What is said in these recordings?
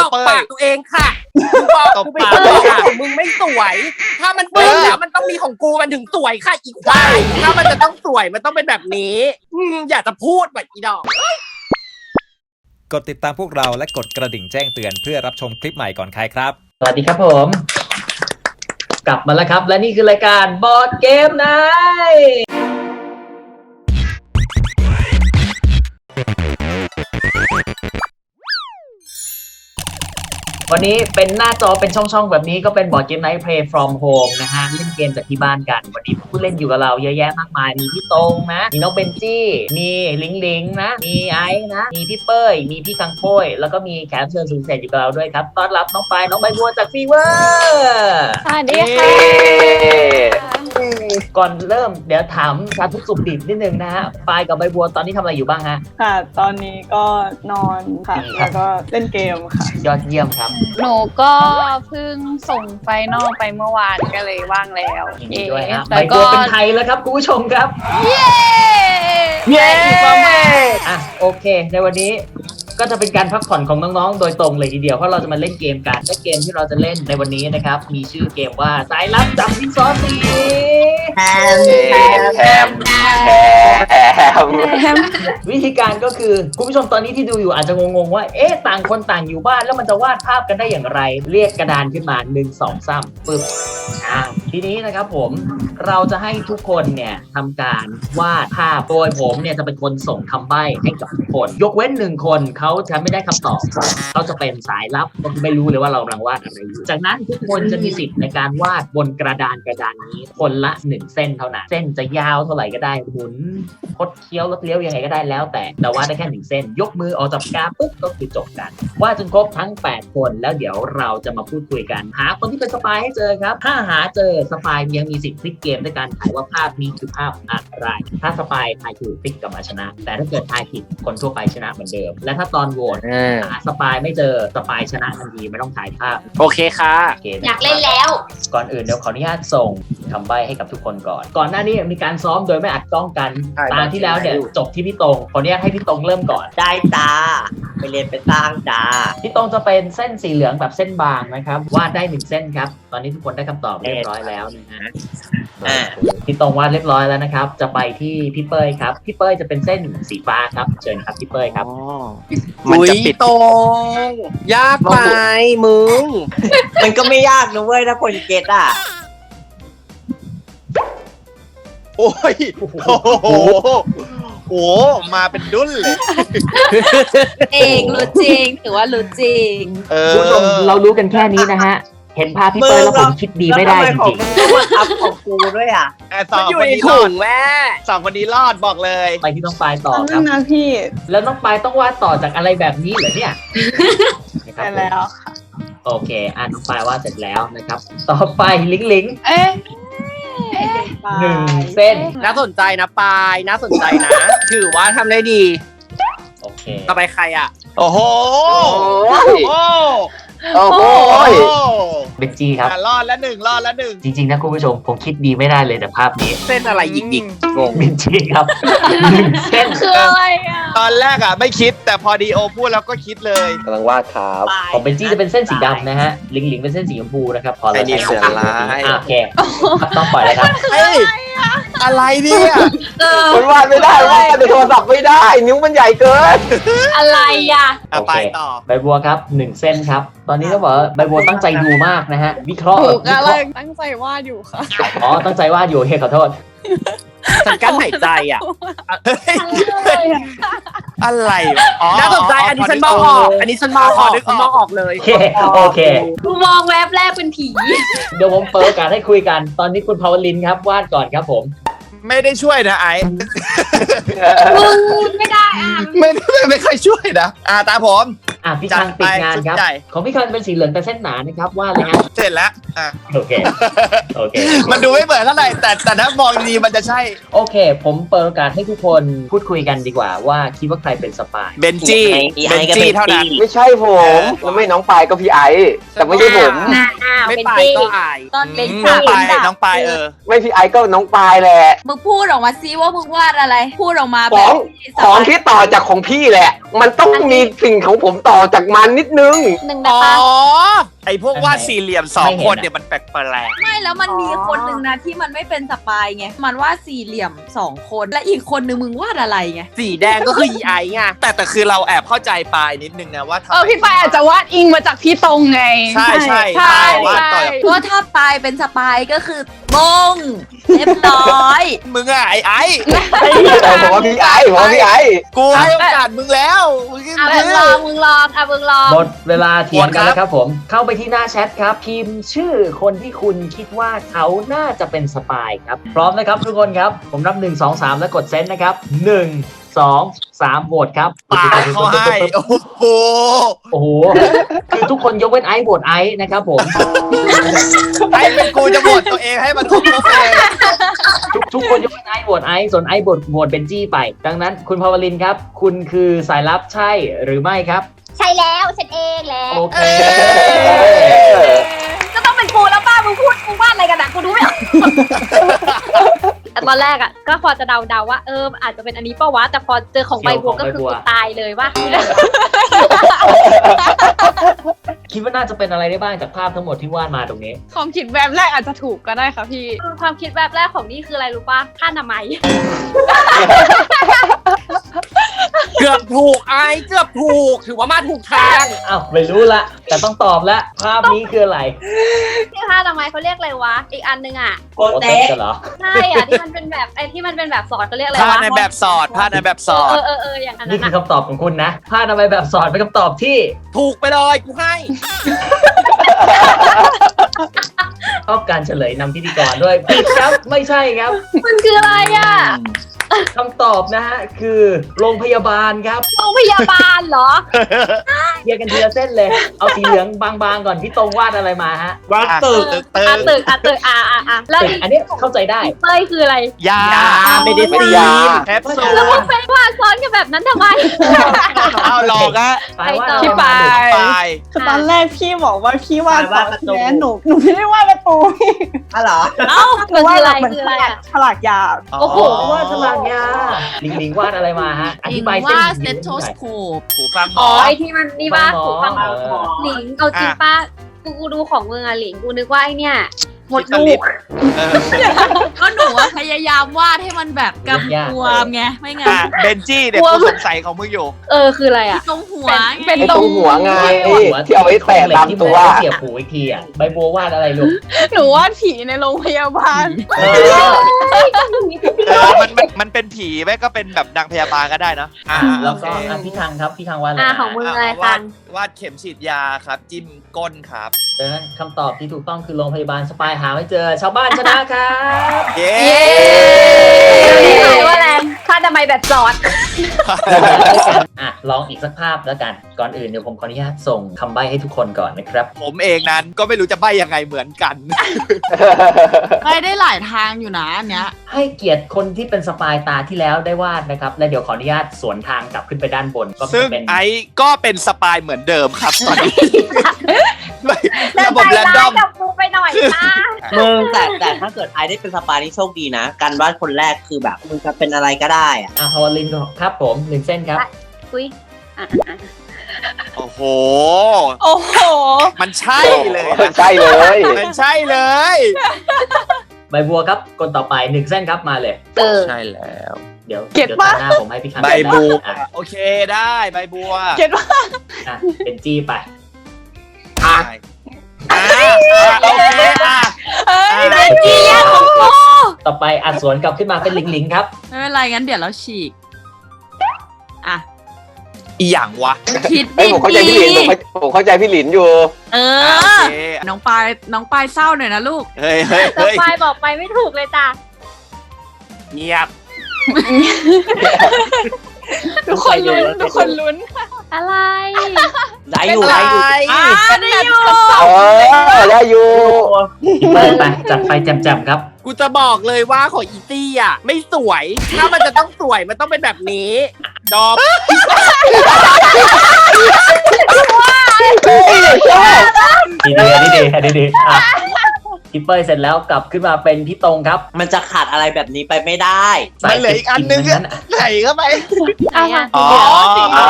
ตบปากตัวเองค่ะกูบอกตบกูไปปากบอกค่ะของมึงไม่สวย ถ้ามันเป็นแล้วมันต้องมีของกูมันถึงสวยค่ะอีควายถ้ามันจะต้องสวยมันต้องเป็นแบบนี้อืมอยากจะพูดแบบอีดอก กดติดตามพวกเราและกดกระดิ่งแจ้งเตือนเพื่อรับชมคลิปใหม่ก่อนใครครับ สวัสดีครับผม กลับมาแล้วครับ และนี่คือรายการบอร์ดเกมไน วันนี้เป็นหน้าจอเป็นช่องๆ แบบนี้ก็เป็นบอร์ดเกมไนท์ Play from Home นะฮะ เล่นเกมจากที่บ้านกัน วันนี้ผู้เล่นอยู่กับเราเยอะแยะมากมาย มีพี่ตรงนะ มีน้องเบนจี้ มีลิงลิงนะ มีไอ้นะ มีพี่เป้ย มีพี่คังโป้ย แล้วก็มีแขกรับเชิญสุดพิเศษอยู่กับเราด้วยครับ ต้อนรับน้องปายน้องใบบัวจากฟีเวอร์สวัสดีค่ะ ก่อนเริ่มเดี๋ยวถามสาธุสุขดิบนิดนึงนะฮะปายกับใบบัวตอนนี้ทำอะไรอยู่บ้างฮะ ค่ะ ตอนนี้ก็นอนค่ะดีครับแล้วก็เล่นเกมค่ะ ยอดเยี่ยมครับ หนูก็เพิ่งส่งไฟนอลไปเมื่อวานก็เลยว่างแล้วยินดีด้วยฮะใบแล้วบัก็วเป็นไทยแล้วครับคุณผู้ชมครับ เย้ เย้ อะโอเค ในวันนี้ ก็จะเป็นการพักผ่อนของน้องๆ โดยตรงเลยทีเดียว เพราะเราจะมาเล่นเกมกันและเกมที่เราจะเล่นในวันนี้นะครับ มีชื่อเกมว่าสายลับจับดินสอสีแฮมแฮมแฮมวิธีการก็คือคุณผู้ชมตอนนี้ที่ดูอยู่อาจจะงงๆว่า เอ๊ะต่างคนต่างอยู่บ้านแล้วมันจะวาดภาพกันได้อย่างไร เรียกกระดานขึ้นมา1 2 3ปึ๊บอ่า ทีนี้นะครับผมเราจะให้ทุกคนเนี่ยทำการวาดภาพโดยผมเนี่ยจะเป็นคนส่งคำใบ้ให้กับทุกคน ยกเว้นหนึ่งคนเขาจะไม่ได้คำตอบเขาจะเป็นสายลับก็ไม่รู้เลยว่าเรากำลังวาดอะไรอยู่จากนั้นทุกคนจะมีสิทธิ์ในการวาดบนกระดานกระดานนี้ คนละหนึ่งเส้นเท่านั้นเส้นจะยาวเท่าไหร่ก็ได้หมุนคดเคี้ยวรถเลี้ยวยังไงก็ได้แล้วแต่แต่ว่าได้แค่หนึ่งเส้น ยกมือออกจากกาปุ๊บก็คือจบกันว่าจนครบทั้ง 8 คนแล้วเดี๋ยวเราจะมาพูดคุยกันหาคนที่เป็นสปายให้เจอครับถ้าหาเจอสปายยังมีสิทธิ์พลิกเกมด้วยการถ่ายว่าภาพนี้คือภาพอะไร ถ้าสปายทายถูกพลิกกลับมาชนะ แต่ถ้าเกิดทายผิดคนทั่วไปชนะเหมือนเดิม และถ้าตอนโหวตหาสปายไม่เจอสปายชนะทันทีไม่ต้องถ่ายภาพ โอเคค่ะโอเคนะอยากเล่นแล้ว ก่อนอื่นเดี๋ยวขออนุญาตส่ง คำใบ้ให้กับทุกคนก่อน ก่อนหน้านี้มีการซ้อมโดยไม่อัดกล้องกัน ใช่ตามที่แล้วเนี่ยจบที่พี่ตรงขออนุญาตให้พี่ตรงเริ่มก่อน ได้จ้าไปเรียนไปสร้างจ้าพี่ตรงจะเป็นเส้นสีเหลืองแบบเส้นบางนะครับวาดได้หนึ่งเส้นครับ ตอนนี้ทุกคนได้คำตอบเรียบร้อยแล้วนะฮะอ่าพี่ตรงวาดเรียบร้อยแล้วนะครับ จะไปที่พี่เป้ยครับพี่เป้ยจะเป็นเส้นสีฟ้าครับเชิญครับพี่เป้ยครับ มันอุ้ยจะปิดตรงยากไปมึง มันก็ไม่ยากนะเว้ยถ้าคนเก็ตอะ โอ้ย โอ้โห โอ้โห มาเป็นดุ้นเลย เองรู้จริงถือว่ารู้จริง เออ คุณผู้ชมเรารู้กันแค่นี้นะฮะ เห็นภาพพี่เป้ยแล้วผมคิดดีไม่ได้จแล้วทำของริงมึงต้องมาทับของกูด้วยอะแต่สมัอนงอยู่คนในนี้รถุอดงแม่สองคนนี้รอดบอกเลยๆไปที่น้องปลายต่อตอนคนั้รับ นนะพี่แล้วน้องปลายต้องวาดต่อจากอะไรแบบนี้เหรอเนี่ยนะครับไปผมแล้วค่ะโอเคอ่านน้องปลายวาดเสร็จแล้วนะครับ ต่อไปลิงลิงเอ๊ะ หนึ่งเส้นน่าสนใจนะปายน่าสนใจนะ ถือว่าทำได้ดี โอเคต่อไปใครอะ โอ้โหโอ้ยโอ้โอ้โหโอ้เบนจีครับอะรอดแล้วหนึ่งรอดแล้วหนึ่งจริงๆนะคุณผู้ชม ผมคิดดีไม่ได้เลยแต่ภาพนี้ เส้นอะไรหยิกหยิกงงเบนจีครับหนึ่งเส้นคืออะไรอะต อนแรกอะไม่คิดแต่พอดีโอพูดแล้วก็คิดเลย กำลังวาดครับของเบนจีจะเป็นเส้นสีดำนะฮะลิงลิงเป็นเส้นสีชมพูนะครับพอเราไอ้นี่ใช้เสือร้าย อะโอเคครับต้องปล่อยเลยครับ เฮ้ยอะไรเนี่ยเออมันวาดไม่ได้วาดในโทรศัพท์ไม่ได้ นิ้วมันใหญ่เกิน อะไรอะ อะไปต่อ ใบบัวครับหนึ่งเส้นครับ ตอนนี้ต้องบอกว่าใบบัวตั้งใจดูมากนะฮะ วิเคราะห์ถูวิกเคอะไรราะห์ตั้งใจวาดอยู่ค่ะ อ๋อตั้งใจวาดอยู่เฮ้ยขอโทษ ฉันกั้นหายใจอะอะไรวะอ๋อน่าสนใจอันนี้ฉันมองออก อันนี้ฉันมองออกฉันมองออกเลย โอเคโอเค กูมองแวบแรกเป็นผี เดี๋ยวผมเปิดโอกาสให้คุยกัน ตอนนี้คุณพาวลินครับวาดก่อนครับผม ไม่ได้ช่วยนะไอ้มึงไม่ได้อะ ไม่ไม่ไม่เคยช่วยนะ อ่าตามผม อะพี่คังติดงานครับจัดไปของพี่คังเป็นสีเหลืองแต่เส้นหนานะครับวาดเลยฮะเสร็จแล้วอะโอเคโอเค มันดูไม่เหมือนเท่าไหร่แต่แต่ถ้ามองดีๆมันจะใช่โอเค ผมเปิดโอกาสให้ทุกคนพูดคุยกันดีกว่าว่าคิดว่าใครเป็นสปาย เบนจี้พี่เบไอ้นก็จี้เป็นเท่านั้น ไม่ใช่ผมแล้วไม่น้องปายก็พี่ไอ้แต่ไม่ใช่ผมอ้าวไม่เป็นไปจี้ก็อายตอนเป็นอืมสาน้องวปายน้องปายเออ ไม่พี่ไอ้ก็น้องปายแหละ มึงพูดออกมาซิว่ามึงวาดอะไร พูดออกมาขแบอบงของที่ต่อจากของพี่แหละ มันต้องมีสิ่งของผมต่อต่อจากมันนิดนึง หนึ่งได้อ๋อปะไอพวกวาดสี่เหลี่ยมสองคนเนี่ยมันแปลกไม่แล้วมันมีคนหนึ่งนะที่มันไม่เป็นสปายไง มันวาดสี่เหลี่ยมสองคนและอีกคนหนึ่งมึงวาดอะไรไง สีแดงก็คืออีไอไงๆแต่แต่คือเราแอบเข้าใจปลายนิดนึงนะว่าทำเออพี่ปายอาจจะวาดอิงมาจากพี่ตรงไงใช่ใช่ใช่ใช่วาดต่อใช่เพราะถ้าปายเป็นสปายก็คือมง เรียบร้อย มึงอะไอไอผมว่าพี่ไอ้ผมว่าพี่ไอ้กูให้โอกาสมึงแล้วมึงอะมึงลองมึงลองอะมึงลองหมดเวลาเถียงกันแล้วครับผม เข้าไปที่หน้าแชทครับ พิมพ์ชื่อคนที่คุณคิดว่าเขาน่าจะเป็นสปายครับ พร้อมนะครับทุกคนครับ ผมนับ 1 2 3 แล้วกดเซนนะครับ 1 2 3โหวตครับปาดเขาให้โอ้โหโอ้โห คือทุกคนยกเว้นไอซ์โหวตไอซ์นะครับผม ไอเป็นกูจะโหวตตัวเองให้มันครบครบไปเลย ทุกทุกคนยกเว้นไอซ์โหวตไอซ์ส่วนไอซ์โหวตโหวตเบนจี้ไป ดังนั้นคุณพาวลินครับ คุณคือสายลับใช่หรือไม่ครับ ใช่แล้วฉันเองแหละโอเค ก็ต้องเป็นกูแล้วป้ามึงพูดมึงวาดอะไรกันอะกูดูไม่ออกแต่ตอนแรกอะก็พอจะเดาๆว่าเอออาจจะเป็นอันนี้ปะวะแต่พอเจอของใบบัวก็คือกูตายเลยว่าคิดว่าน่าจะเป็นอะไรได้บ้างจากภาพทั้งหมดที่วาดมาตรงนี้ ความคิดแบบแรกอาจจะถูกก็ได้ค่ะพี่ ความคิดแบบแรกของนี่คืออะไรรู้ป่ะผ้าอนามัยเกือบถูกไอเกือบถูกถือว่ามาถูกทางอ้าวไม่รู้ละ แต่ต้องตอบแล้วภาพนี้คืออะไรที่ผ้าอนามัยเขาเรียกอะไรวะ อีกอันนึงอะโปเต็กันเหรอใช่อะที่มันเป็นแบบไอ้ที่มันเป็นแบบสอดเขาเรียกอะไรผ้าวะในแบบสอดผ้าในแบบสอด เออเออเอออย่างอันนี่นั้นคืออะคำตอบของคุณนะภาพทำไมแบบสอนเป็นคำตอบที่ถูกไปเลยกูให้ ชอบการเฉลยนำพิธีกรด้วยผิดครับไม่ใช่ครับ มันคืออะไรอะ คำตอบนะฮะคือโรงพยาบาลครับโรงพยาบาลเหรอ เรียกกันทีละเส้นเลย เอาสีเหลืองบางๆก่อนพี่ตรงวาดอะไรมาฮะวาดตึกตึกตึอะกตึกอะตึกอะอะอะแล้วตึกอันนี้เข้าใจได้เต้ยคืออะไร ยาไม่ได้เป็นซียานแคปซูแล้วลมึงเป็นว่าซ้อนกันแบบนั้นทำไม เอาหลอกอะปลายว่าไปต่ออะไรพี่ปามาปลายคือตอนแรกพี่บอกว่าพี่วาดวาดประตูแม่หนูหนูไม่ได้วาดประตูพี่ อ๋อเหรอเอ้าหนูวาดแบบเหมือนคืออะไรฉลากอะ ฉลากยา โอ้โหวาดฉลากยาลิงลิงวาดอะไรมาฮะอธิบายเส้นว่าลิงสเตลิงโทหน่สอยโคปหูฟังหมอ๋ออไอที่มันนี่ว่าฟังหมอถูกฟังหมอเออหลิงเอาจริงป้ากูกูดูของมึงอะหลิงกูนึกว่าไอเนี่ยห มดคิดลูลิกฟเออก็หนูว่าพยายามวาดให้มันแบบกำกวมไงไม่งั้นอะเบนจี้เนี่ยกูสงสัยของมึงอยู่ เออคืออะไรอะ ตรงหัวเป็นไอ้ตรงหัวไงที่เอาไว้แตะตามตัว เสียบหูอีกทีอะใบบัววาดอะไรลูกหนูว่าผีในโรงพยาบาล เออเออมันมันมันเป็นผีไหมก็เป็นแบบนางพยาบาลก็ได้เนอะอ่าแล้วก็โอเคอะพี่ทังครับพี่ทังวาดอะไรอ่ามาของมึง อะไรวากัดน วาดเข็มฉีดยาครับ จิ้มก้นครับ ดังนั้นคำตอบที่ถูกต้องคือโรงพยาบาลสปายหาไม่เจอ ชาวบ้านชนะครับเย้เย้นี่หมายว่าอะไรถ้าทำไมแบบจอด อะลองอีกสักภาพแล้วกัน ก่อนอื่นเดี๋ยวผมขออนุญาตส่งคำใบ้ให้ทุกคนก่อนนะครับ ผมเองนั้นก็ไม่รู้จะใบ้ยังไงเหมือนกัน ไปได้หลายทางอยู่นะอันเนี้ย ให้เกียรติคนที่เป็นสปายตาที่แล้วได้วาดนะครับ และเดี๋ยวขออนุญาตสวนทางกลับขึ้นไปด้านบนก็ซึ่งเป็นไอ้ก็เป็นสปายเหมือนเดิมครับตอนนี้ ไม่เดินระใจบบแรนดร้าอยมกับกูไปหน่อยจ้ามึงแต่แต่ถ้าเกิดไอได้เป็นสปานี่โชคดีนะ การวาดคนแรกคือแบบมึงจะเป็นอะไรก็ได้อะอะพาวลินครับผมหนึ่งเส้นครับ อุ้ยอะอะโอ้โห โอ้โห มันใช่เลยนะใช่เลย มันใช่เลย ใบบัวครับคนต่อไปหนึ่งเส้นครับมาเลย เออ ใช่แล้ว เดี๋ยวเก็ตดี๋ยวปะตาหน้าผมให้พี่คันใบบัว อะโอเคได้ใบบัว เก็ตว่าอะเป็นจี้ไป อะอะโอเคอะ เอ้ยอะจี้แย่ของกูต่อไปอัดสวนกลับขึ้นมาเป็นลิงลิงครับ ไม่เป็นไรงั้นเดี๋ยวเราฉีก อะ อีหยังวะ คิดไอ้ยผมเข้าใจพี่หลินผมเข้าผมเข้าใจพี่หลินอยู่ เออะโออ เค น้องปายน้องปายเศร้าหน่อยนะลูก เฮ้ยเฮ้ยแล้วเฮ้ยปายบอกไปไม่ถูกเลยจ้ะเงียบ ทุกคนลุ้นทุกคนลุ้นอะไร ได้อยู่ได้อยู่อ่าได้อยู่เออได้อยู่ไปไปจัดไปแจมๆครับ กูจะบอกเลยว่าของอีตี้อะ ไม่สวย ถ้ามันจะต้องสวยมันต้องเป็นแบบนี้ดอมดีดีดีดีดีดีอะ พี่เป้ยเสร็จแล้วกลับขึ้นมาเป็นพี่ตรงครับมันจะขาดอะไรแบบนี้ไปไม่ได้ มันเหลืออีกอันนึงใส่อะใส่เข้าไปไหนอะอ๋ออ๋อ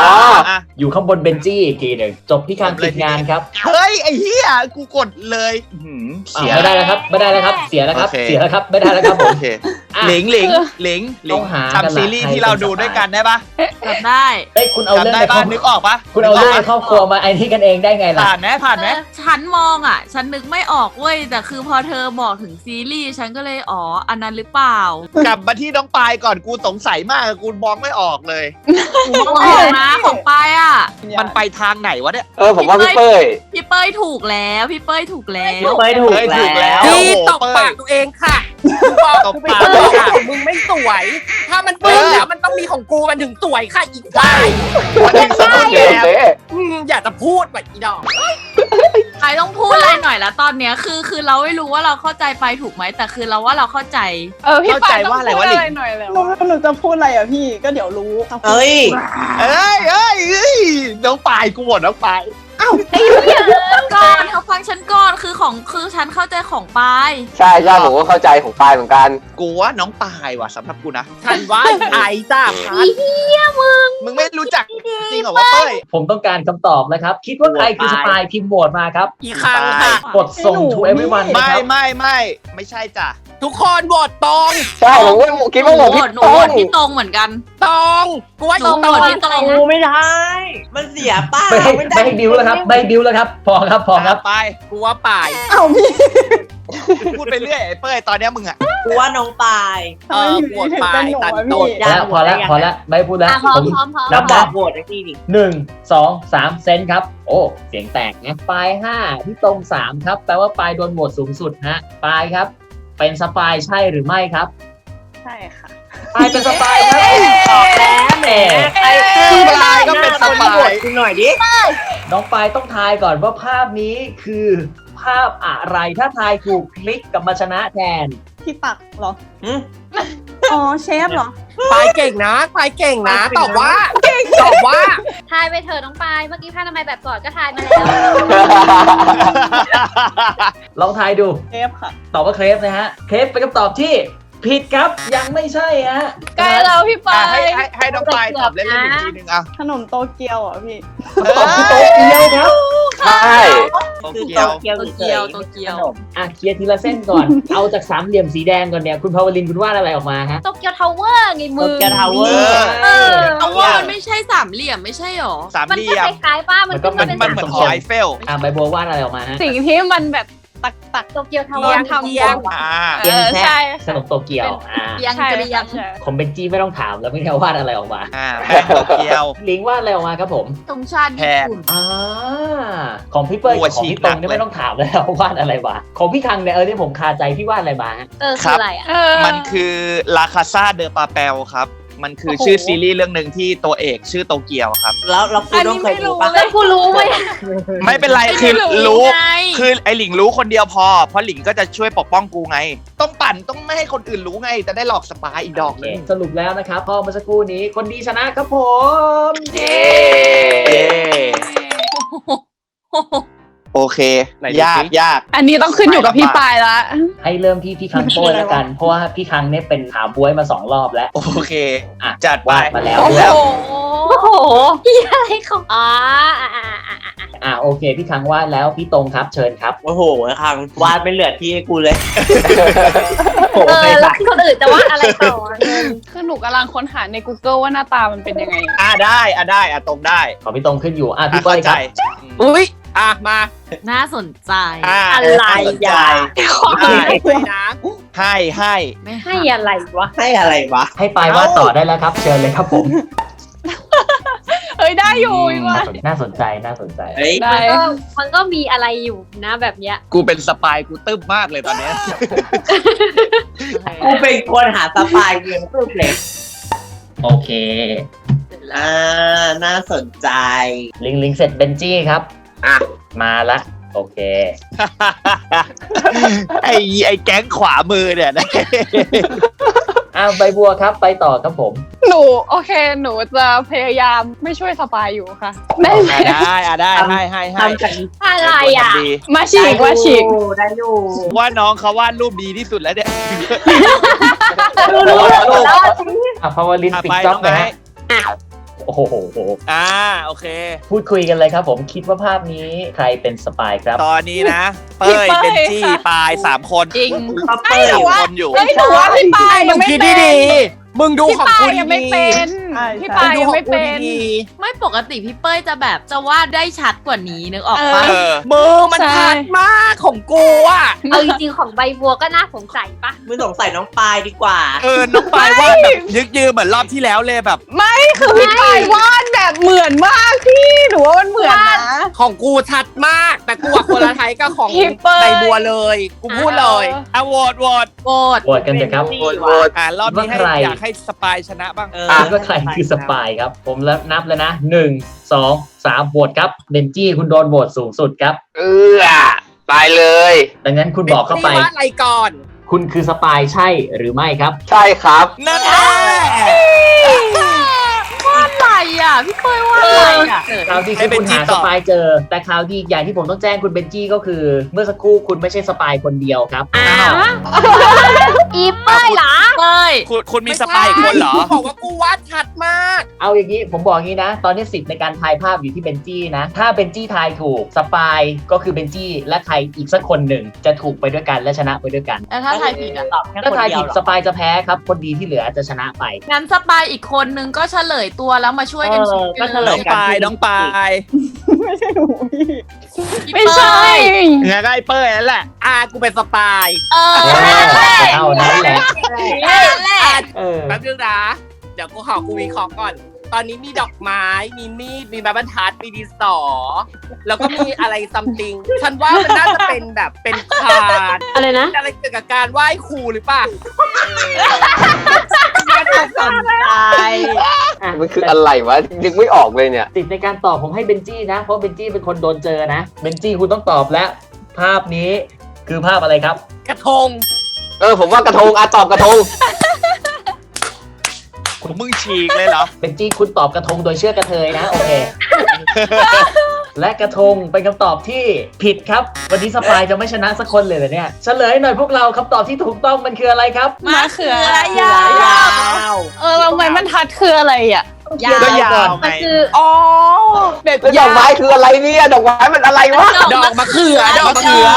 อะอยู่ข้างบนเบนจี้อีกทีหนึ่งจบที่การผิดงานครับเฮ้ย ไอ้เหี้ยกูกดเลยอื้อหืออะเสีย ไม่ได้แล้วครับ ไม่ได้แล้วครับ เสียแล้วครับ โอเค เสียแล้วครับไม่ได้แล้วครับผมโอเคอะ หลิงหลิงหลิงหลิต้องงหากันละจำซีรีส์ใครที่เราเป็นดูสปายด้วยกันได้ปะจำได้เอ้ยคุณเอาเรื่องจำได้ในครปะอบนึกออกปะคุณเอาเรื่องในนึกกครอบครัวมาไอ้ที่กันเองได้ไงล่ะ ผ่านไหมผ่านไหม ฉันมองอะ ฉันนึกไม่ออกเว้ย แต่คือพอเธอบอกถึงซีรีส์ฉันก็เลยอ๋ออันนั้นหรือเปล่ากลับมาที่น้องปายก่อนกูสงสัยมากกูมองไม่ออกเลยมองออกนะของปายอะ มันไปทางไหนวะเนี่ยเออผมว่าพี่เป้ยพี่เป้ยถูกแล้วพี่เป้ยถูกแล้วไม่ถูกเฮ้ยถูกแล้แล้ววนี่โอ้โหตบปากตัวเองค่ะกูบอกตบกูเป็นปากคนบอกมึงไม่สวย ถ้ามันเป็นแล้วมันต้องมีของกูมันถึงสวยค่ะอีกควายมันถึงสมบูรณ์เจ๊แล้วเจ๊อืมอยากจะพูดแบบอีดอก ไอต้องพูดอะไรหน่อยละตอนเนี้ยคือคือเราไม่รู้ว่าเราเข้าใจไปถูกไหมแต่คือเราว่าเราเข้าใจ เออพี่เข้าใจว่าอะไรวะหลิงหน่อยแล้วหนูหนูจะพูดอะไรอะพี่ก็เดี๋ยวรู้ เอ้ย เอ้ยเอ้ยเอ้ยน้องปายกูหมดน้องปาย ก่อนเขาฟังฉันก่อนคือของคือฉันเข้าใจของปาย ใช่ใช่ผมก็เข้าใจของปายเหมือนกัน กูว่าน้องปายว่ะสำหรับกูนะฉันว่าไอ้จ้าพัดมึงไม่รู้จักจริงเหรอวะเป้ย ผมต้องการคำตอบนะครับ คิดว่าใครคือสปายพิมพ์โหวตมาครับ อีกครั้งค่ะ กดส่ง to everyone นะไม่ครับ ไม่ไม่ไม่ใช่จ้ะ ทุกคนโหวตตรงใช่ผมก็คิดว่าผมโหวพี่ตหนูต้โหวอตงพี่ตรงเหมือนกันตรงกูว่าตรงโหวตพี่ตรงกูไม่ได้ มันเสียเป้าไม่ให้ไม่ไม่ให้บิวแล้วครับไม่ให้บิวแล้วครับ พอครับพอครับ ไปกูว่าป่ายเอ้าพี่พูดไปเรื่อยไอ้เป้ยตอนเนี้ยมึงอะกูว่าน้องปาย เออโหวตป่ายตันโตดได้แล้วพอแล้วพอแล้วไม่พูดแล้วอะพร้อผมมพร้อมพร้อม นับบนะอกโหวตไอ้ที่ดิหนึ่งสองสามเซนครับ โอ้ เสียงแตกนะปลายห้าที่ตรงสามครับ แปลว่าปลายโดนโหวตสูงสุดฮะปลายครับ เป็นสปายใช่หรือไม่ครับใช่ค่ะปลายเป็นสปายครับบอกแล้วแหมปลายก็เป็นสปายกูหน่อยดิ น้องปลายต้องทายก่อนว่าภาพนี้คือภาพอะไร ถ้าทายถูกคลิกกลับมาชนะแทน พี่ปักเหรออืมอ๋อเชฟเหรอ ปายเก่งนะปายเก่งนะ ตอบว่า ตอบว่า ทายไปเถอะน้องปาย เมื่อกี้ผ้าทำไมยแบบก่อนก็ทายมาแล้วลองทายดูเชฟค่ะ ตอบว่าเครปนะฮะ เครปเป็นคำตอบที่ผิดครับ ยังไม่ใช่ฮะใกล้แล้วพี่ปาอะให้ยให้ให้น้องปายตอบเล่นๆอีกทีหนึงอะขนมโตเกียวเหรอพี่ ตอบที่โตเกียวครับ ใช่โตคือเกียวโตเกียวโตเกียวโตเกียวอะเคลียร์ทีละเส้นก่อน เอาจากสามเหลี่ยมสีแดงก่อนเนี่ย คุณพาวลินคุณวาดอะไรออกมาฮะโตเกียวทาวเวอร์ไงโตมึงเกียวทาวเวอเอร์อเออเอาว่ามันไม่ใช่สามเหลี่ยมไม่ใช่หรอสามมันเหก็ลี่ยมคล้ายๆป้ามันมันก็ขึ้นมาเป็นมันเหมือนหอไอเฟล อะใบบัววาดอะไรออกมาฮะสิ่งที่มันแบบ ตักตักโตเกียวทาวเวเทีอยงร์ทำเทียง อ่าเออใช่ขนมโตเกียวอ่ายังใช่กระเรียง ใช่คอมเบนจี้ไม่ต้องถามแล้วไม่ได้วาดอะไรออกมา อ่าแป้งโตเกียว ลิงวาดอะไรออกมาครับผมตรงชาติญี่ปุ่นอ่าของพี่เปิ้ลหัวกับของฉีกพี่ตรงหนักเนี่ยเลยไม่ต้องถามแล้ววาดอะไรวะของพี่คังเนี่ยเออที่ผมคาใจพี่วาดอะไรมาฮะเออคืออะไรอะ เออ มันคือลาคาซาเดอปาเปลครับ มันคือโอ้โหชื่อซีรีส์เรื่องหนึ่งที่ตัวเอกชื่อโตเกียวครับ แล้วเรากูต้องเคยดูปะแล้วกูรู้ไหมไม่เป็นไรไม่คือรู้รู้ไง คือไอหลิงรู้คนเดียวพอ เพราะหลิงก็จะช่วยปกป้องกูไง ต้องปั่นต้องไม่ให้คนอื่นรู้ไง จะได้หลอกสปายอีกดอกหนึงสรุปแล้วนะครับพ่อเมื่อสักครู่นี้คนดีชนะครับผม เย้ โอ เค ไหนดูยากสิ ยาก อันนี้ต้องขึ้นอยู่กับพี่ปายละ ให้เริ่มที่พี่คังโป้ยแล้วกัน เพราะว่าพี่คังเนี่ยเป็นถามบวยมาสองรอบแล้ว โอเค อะจัดไป วาดมาแล้วโอ้โหแล้วโอ้โหพี่อะไรของอ๋ออะอะอะอะอะโอเค พี่คังวาดแล้วพี่ตรงครับเชิญครับโอ้โหครั้งวาดไม่เหลือที่ให้กูเลยโอ้เอโหอแล้วคนอื่นจะวาดอะไรต่อคือหนูกำลังค้นหาใน Google ว่าหน้าตามันเป็นยังไง อะได้อะได้อะตรงได้ ขอพี่ตรงขึ้นอยู่อะอะพี่เปิ้เข้าลใจครับอืมอุ้ย อะมาน่าสนใจ อะอะไรสนใจอะให้นะให้ให้ไม่ให้อะไรวะ ให้อะไรวะ ให้ปายวาดต่อได้แล้วครับ เชิญเลยครับผมเอ้ยได้อยู่อีกว่าน่าสนใจน่าสนใจ เฮ้ยได้ มันก็มันก็มีอะไรอยู่นะแบบเนี้ย กูเป็นสปายกูตึ้มมากเลยตอนเนี้ยกูเป็นคนหาสปายเรียนรูปเล็กโอเค อ่า น่าสนใจ ลิงลิงเสร็จเบนจี้ครับ อะ มาละ โอเค ไอไอแก๊งขวามือเนี่ยนะอะอ่าใบบัวครับไปต่อครับผม หนูโอเค หนูจะพยายามไม่ช่วยสปายอยู่ค่ะ ได้ไหมอะได้อะได้ให้ให้ให้ทำจากอะไรอะดีมาฉีกมาฉีก ได้อยู่ว่าน้องเขาวาดรูปดีที่สุดแล้วเนี่ยอะพาวลินอะปิดไปจ็อบน้องนะไม้ฮะ โอ้โหอ่าโอเค พูดคุยกันเลยครับผมคิดว่าภาพนี้ใครเป็นสปายครับ ตอนนี้นะ เป้ยพี่เป้ยเบนจี้ค่ะปายสามคนจริงก็เป้ยไม่แต่ว่าคนอยู่ เฮ้ยหนูว่าพี่ปายมึยังงไม่คิดเป็นดีๆ มึงดูพี่ของปายกูยังดีไม่เป็นใช่พี่ใช่ปายๆดูยังของไม่กูเป็นดีไม่ปกติพี่เป้ยจะแบบจะวาดได้ชัดกว่านี้นึกออกเอปะอเออ ๆมึงมันใช่ชัดมากของกูอะเอาจริงๆของใบบัวก็น่าสงสัยปะมึงสงสัยน้องปายดีกว่า เออน้องปายวาดแบบยึกยือเหมือนรอบที่แล้วเลยแบบ ไม่คือพี่ปายวาดแบบเหมือนมากพี่หนูว่ามันเหมือนนะ ของกูชัดมาก แต่กูอะคนละไทยกับของ พี่เป้ยใบบัวเลย กูพูดเลยอะโหวตโหวตโกดโหวตกันเถอะครับเป็นโหวตโหวต อ่ารอบนี้ให้ว่าใคร อยากให้สปายชนะบ้างเออคิดว่าใครคือสปายครับ ผมแล้วนับแล้วนะหนึ่งสองสามโหวตครับเบนจี้คุณโดนโหวตสูงสุดครับ เออตายเลย ดังนั้นคุณบอกเข้าไปนี่ว่าอะไรก่อนคุณคือสปายใช่หรือไม่ครับ ใช่ครับ นั่นแหละ อะไรอะพี่เป้ยวาดอะไรอะคราวที่คือคุณหาสปายเจอ แต่คราวที่อีกอย่างที่ผมต้องแจ้งคุณเบนจี้ก็คือ เมื่อสักครู่คุณไม่ใช่สปายคนเดียวครับอ้าวอีเป้ยเหรอเป้ยคุณคุณมีสปายอีกคนเหรอกูบอกว่ากูวาดชัดมาก เอาอย่างนี้ผมบอกอย่างนี้นะ ตอนนี้สิทธิ์ในการทายภาพอยู่ที่เบนจี้นะ ถ้าเบนจี้ทายถูกสปายก็คือเบนจี้และใครอีกสักคนหนึ่งจะถูกไปด้วยกันและชนะไปด้วยกันแล้วถ้าทายผิดอะตอบแค่ถ้าคนทายเดียผิวดเหรอสปายจะแพ้ครับ คนดีที่เหลือจะชนะไปงั้นสปายอีกคนนึงก็เฉลยตัวแล้วมาช่วยกันเอคิอดก็เฉลน้อยงกันปายน้องปายไม่ใช่หนูพี่พี่ไม่ใช่งั้นก็ไอ้เป้ยนั่นแหละอ่ากูเป็นสปายเออเท่านั้นแหละนั่นแหละ เออแป๊บนึงนะเดี๋ยวกูขอกูวิเคราะห์ก่อน ตอนนี้มีดอกไม้ มีมีด มีไม้บรรทัด มีดินสอ แล้วก็มีอะไรซัมติง ฉันว่ามันน่าจะเป็นแบบเป็นคาร์ดอะไรนะ อะไรเกี่ยวกับการไหว้ครูหรือเปล่า มันคืออะไรวะนึกไม่ออกเลยเนี่ยสิทธิ์ในการตอบผมให้เบนจี้นะ เพราะเบนจี้เป็นคนโดนเจอนะ เบนจี้คุณต้องตอบแล้ว ภาพนี้คือภาพอะไรครับ กระทงเออผมว่ากระทงอะตอบกระทงผมมึงฉีกเลยเหรอ เบนจี้คุณตอบกระทงโดยเชื่อกระเทยนะ โอเค และกระทงเป็นคำตอบที่ผิดครับ วันนี้สปายจะไม่ชนะสักคนเลยเหรอเนี่ยเฉลยหน่อยพวกเราคำตอบที่ถูกต้องมันคืออะไรครับมะเขือมะเขือยาว เออแล้วไม้บรรทัดคืออะไรอะ ยาว ก็ยาวมัไงนคืออ๋อแบบแล้วดอกไม้คืออะไรเนี่ย ดอกไม้มันอะไรวะ ดอกมะเขือดอกมะเขือ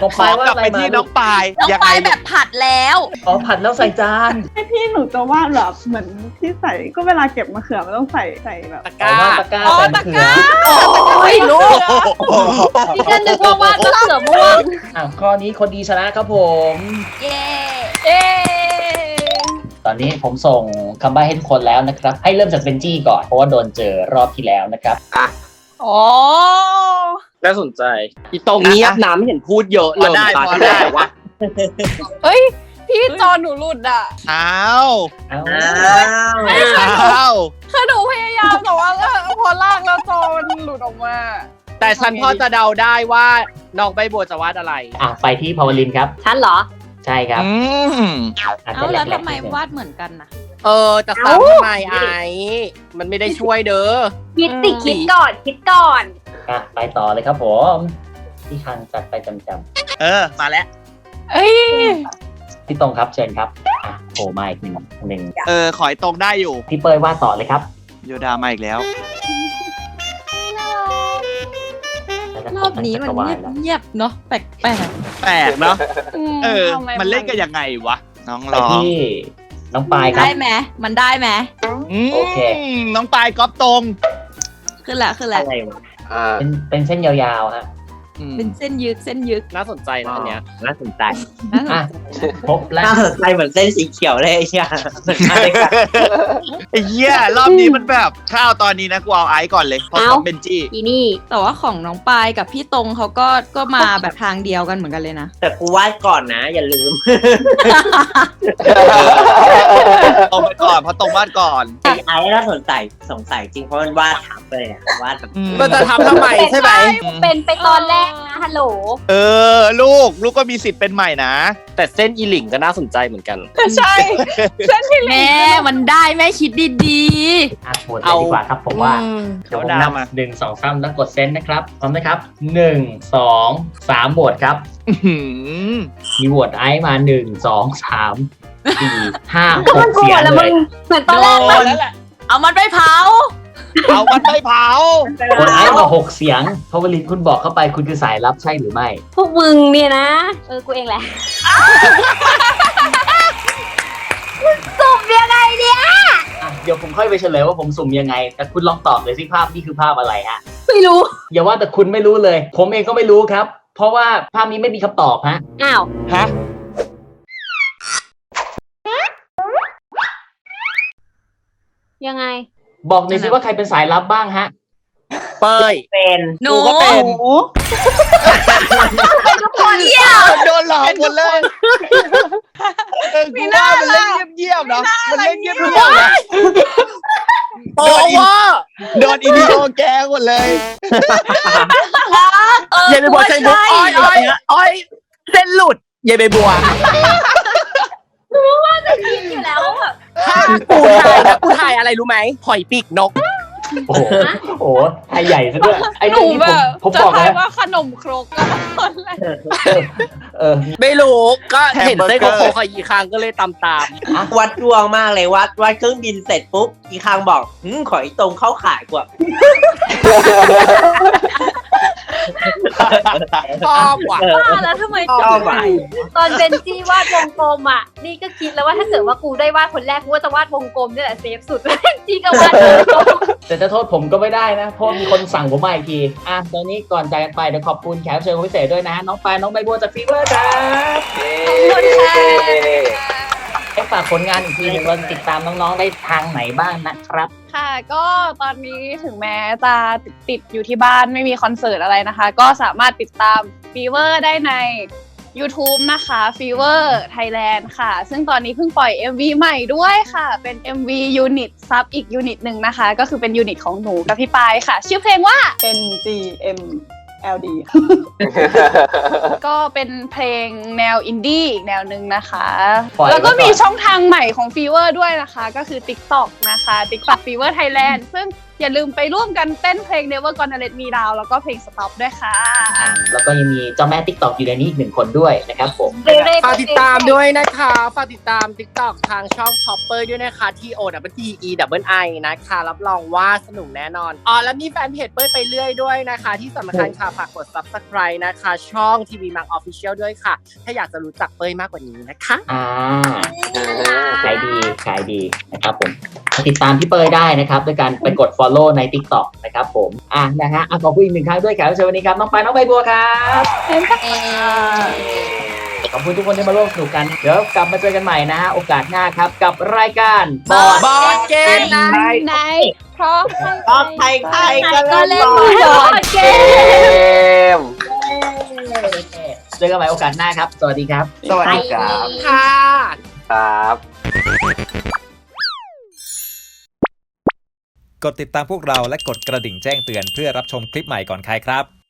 ของขปาอยว่ากลับอะไรไปมาที่น้องปายน้องยังปาไงยแบบผัดแล้ว อ๋อผัดแล้วใส่จานให้พี่หนูจะวาดแบบเหมือนที่ใส่ก็เวลาเก็บมะเขือมันต้องใส่ใส่แบบ ตะกอ๋อร้าว่าตะกร้าอ๋อ ใส่ตะมะเขืกอร้าโอ้ยลูกที่ฉันนึกว่าวาดมะเขือม่วงอะข้อนี้คนดีชนะครับผม เย้เอ๊ตอนนี้ผมส่งคำใบ้ให้ทุกคนแล้วนะครับ ให้เริ่มจากเบนจี้ก่อนเพราะว่าโดนเจอรอบที่แล้วนะครับ อ๋อ น่าสนใจ อีตรงเงียบน้ำไม่เห็นพูดเยอะเลยพอได้ตอนพอแรได้กว่าเฮ้ย พี่จอหนูหลุดอะอ้าวเอาอ้าวคือหนูพยายามแต่ว่าพอลากแล้วจอมันหลุดออกมา แต่ฉันพอจะเดาได้ว่าน้องใบบัวจะวาดอะไร อะไปที่พาวลินครับ ฉันเหรอ ใช่ครับอืมอาจเอาจะแหลแล้วกทำไมๆนิดนึงวาดเหมือนกันนะเออจะซ้ำทำไมไอ้มันไม่ได้ช่วยเด้อคิดสิอืมคิดก่อนคิดก่อน อะไปต่อเลยครับผมพี่คังจัดไปจำเออ มาแล้ว เอ้ยๆพี่ตรงครับเชิญครับอะโผล่มาอีกหนึ่งหนึ่งเออ ขอยตรงได้อยู่ พี่เป้ยวาดต่อเลยครับโยดามาอีกแล้วรอบนี้มันเงียบเงียบๆเนาะแปลกแปลกแปลกเนาะมเออ ทำไมันเล่นกันยังไงวะ น้องไปรองที่น้องปายครับ ได้ไหมมันได้ไหมอืมโอเค น้องปายก๊อปตรง ขึ้นละขึ้นละอะไรวะ อ่าเป็นเป็นเส้นยาวๆฮะอืมเป็นเส้นยึกเส้นยึกน่าสนใจนะอันเนี้ย น่าสนใจน่าสนอะใจครบแล้วน่าสนใจเหมือนเส้นสีเขียวเลยไอ้เหี้ยเหมือนมาด้วยกันไอ้เหี้ยรอบนี้มันแบบข้าวตอนนี้นะกูเอาไอซ์ก่อนเลยเพราะเอ้าต้องเบนจี้ อีนี่แต่ว่าของน้องปายกับพี่ตรงเขาก็ก็มาแบบทางเดียวกันเหมือนกันเลยนะ แต่กูวาดก่อนนะ อย่าลืม ตรงไปก่อนเพราะตรงวาดก่อนไอ้ไอ้น่าสนใจ สงสัยจริงเพราะมันวาดถามไปเลยอะวาดแบบ อืม มันจะทำทำไมใช่ไหม เป็นไปตอนแรกนะฮัลโหล เออ ลูกลูกก็มีสิทธิ์เป็นใหม่นะ แต่เส้นอีหลิงก็น่าสนใจเหมือนกัน ใช่เส้นที่หลิแม่งมันได้แม่คิดดีอะโหวตเลยดีกว่าครับผมว่าเดี๋ยวผมเอาดาวมานับหนึ่งสองสามแล้วกดเซนต์นะครับ พร้อมนะครับหนึ่งสองสามโหวตครับ อื้อหือมีโหวตไอซ์มาหนึ่งสองสามสี่ห้าหมักนกลัเสียวงแล้วเลมึยงเหมือนตอนแรกโดมันนแล้วแหละๆ เอามันไปเผา เอามันไปเผาโหวตไอซ์มาหกเสียงพาวลินคุณบอกเข้าไปคุณคือสายลับใช่หรือไม่ พวกมึงเนี่ยนะ เออ กูเองแหละสุ่มยังไงเนี่ยอะเดี๋ยวผมค่อยไปเฉลยว่าผมสุ่มยังไง แต่คุณลองตอบเลยสิภาพนี่คือภาพอะไรฮะ ไม่รู้ อย่าว่าแต่คุณไม่รู้เลย ผมเองก็ไม่รู้ครับ เพราะว่าภาพนี้ไม่มีคำตอบฮะ อ้าว ฮะ ยังไง บอกหน่อยสิว่าใครเป็นสายลับบ้างฮะ เป้ยเป็นหนูกูก็เป็นโอ้ทุกคนเนี่ยโดนหลอกหมดเลยเออกูว่ามันเล่นเงียบๆเนาะมันเล่นเงียบๆนะโอ้ว่าโดนอินดิโอแกงหมดเลยเออเยายใบบัวใช้มุกอ้อยอ้อยอ้อยเส้นหลุดเยายใบบัวกินอยู่แล้วอะ ถ้ากูถ่ายนะกูถ่ายอะไรรู้ไหมหอยปีกนก โอ้โหโอ้โหไทยใหญ่ซะด้วย ไอ้หเรื่นูองนี้แบผมบผมจะบอกทายนะว่าขนมครกกับคนแรกเออไม่รู้ก็เห็นแฮมเบอร์เส้นเกโคอร์โค่ขยี้คางก็เลยตามตามวัดดวงมากเลยวัดวัดเครื่องบินเสร็จปุ๊บอีกครั้งบอกหืมขออีตรงเข้าขายกว่า ชอบว่ะว่าแล้วทำไมชอบว่ะตอนเบนจี้วาดวงกลมอะ นี่ก็คิดแล้วว่าถ้าเกิดว่ากูได้วาดคนแรกกูว่าจะวาดวงกลมนี่แหละเซฟสุดเบนจี้ก็วาดวงกลมแต่จะโทษผมก็ไม่ได้นะ เพราะมีคนสั่งผมมาอีกที อะตอนนี้ก่อนจากกันไปเดี๋ยวขอบคุณแขกรับเชิญคนพิเศษด้วยนะ น้องปายน้องใบบัวจากฟีเวอร์ครับขอบคุณค่ะ ให้ฝากผลงานอีกทีหนึงเราติดตามน้องๆได้ทางไหนบ้างนะครับ ค่ะ ก็ตอนนี้ถึงแม้จะติดติดอยู่ที่บ้านไม่มีคอนเสิร์ตอะไรนะคะ ก็สามารถติดตามฟีเวอร์ได้ใน YouTube นะคะ Fever Thailand ค่ะ ซึ่งตอนนี้เพิ่งปล่อย MV ใหม่ด้วยค่ะ เป็น MV ยูนิตซับอีกยูนิตหนึ่งนะคะ ก็คือเป็นยูนิตของหนูกับพี่ปายค่ะ ชื่อเพลงว่าเป็น G M L D ก็เป็นเพลงแนวอินดี้อีกแนวหนึ่งนะคะ ปล่อยไว้แล้วก็มีก่อนช่องทางใหม่ของ Fever ด้วยนะคะ ก็คือ TikTok นะคะ TikTok Fever Thailand ซึ่ง อย่าลืมไปร่วมกันเต้นเพลง Never Gonna Let Me Down แล้วก็เพลง Stop ด้วยค่ะ อะแล้วก็ยังมีเจ้าแม่ติ๊กต็อกอยู่ในนี้อีกหนึ่งคนด้วยนะครับผมเร่ฝากติดตามด้วยนะคะ ฝากติดตาม TikTok ทางช่อง Topper ด้วยนะคะ T O W T E W I นะคะ รับรองว่าสนุกแน่นอน อ๋อ แล้วมีแฟนเพจเป้ยไปเรื่อยด้วยนะคะ ที่สำคัญค่ะ ฝากกด Subscribe นะคะ ช่อง TV Mag Official ด้วยค่ะ ถ้าอยากจะรู้จักเป้ยมากกว่านี้นะคะ อ่าขายดีขายดีนะครับผมติดตามพี่เปยได้นะครับ ด้วยการไปกด follow ใน TikTok นะครับผมอะนะฮะอะขอบคุณอีกหนึ่งครั้งด้วยแขกรับเชิญวันนี้ครับน้องปายน้องใบบัวครับขอบคุณทุกคนที่มาร่วมสนุกกันเดี๋ยวกลับมาเจอกันใหม่นะฮะโอกาสหน้าครับกับรายการบอดบอสเกมนะไหนเพราะชอบใครใครก็ก็เล่เล่นนบอลบอร์ดเกเกมมเจอกันใหม่โอกาสหน้าครับ สวัสดีครับ สวัสดีครับค่ะครับ กดติดตามพวกเราและกดกระดิ่งแจ้งเตือนเพื่อรับชมคลิปใหม่ก่อนใครครับ